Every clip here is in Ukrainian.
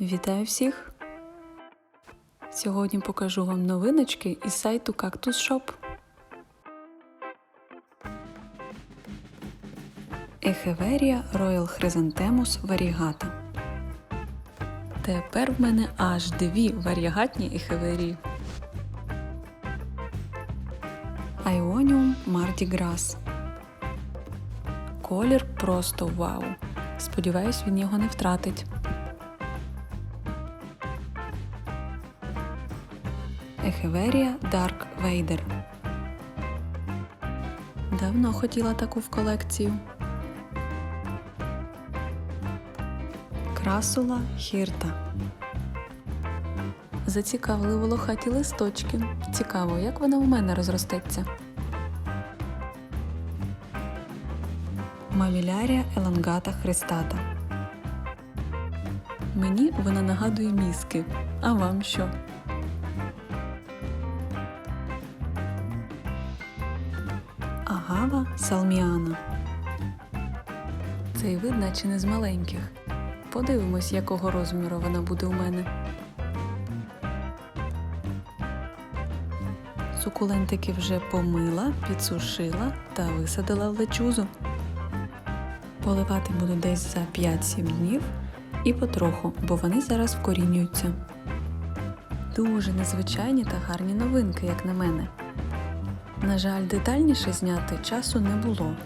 Вітаю всіх! Сьогодні покажу вам новиночки із сайту Cactus Shop. Ехеверія Royal Chrysanthemus Variegata. Тепер в мене аж дві варіагатні ехеверії. Ionium Mardi Gras. Колір просто вау. Сподіваюсь, він його не втратить. Ехеверія Dark Vader. Давно хотіла таку в колекцію. Красула Хірта. Зацікавили волохаті листочки. Цікаво, як вона у мене розростеться. Мамілярія Елангата Христата. Мені вона нагадує мізки. А вам що? Агава Салміана. Цей вид наче не з маленьких. Подивимось, якого розміру вона буде у мене. Сукулентики вже помила, підсушила та висадила в лечузу. Поливати буду десь за 5-7 днів і потроху, бо вони зараз вкорінюються. Дуже незвичайні та гарні новинки, як на мене. На жаль, детальніше зняти часу не було.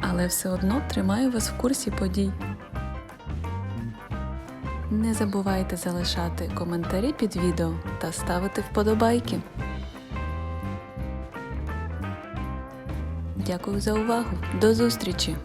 Але все одно тримаю вас в курсі подій. Не забувайте залишати коментарі під відео та ставити вподобайки. Дякую за увагу. До зустрічі!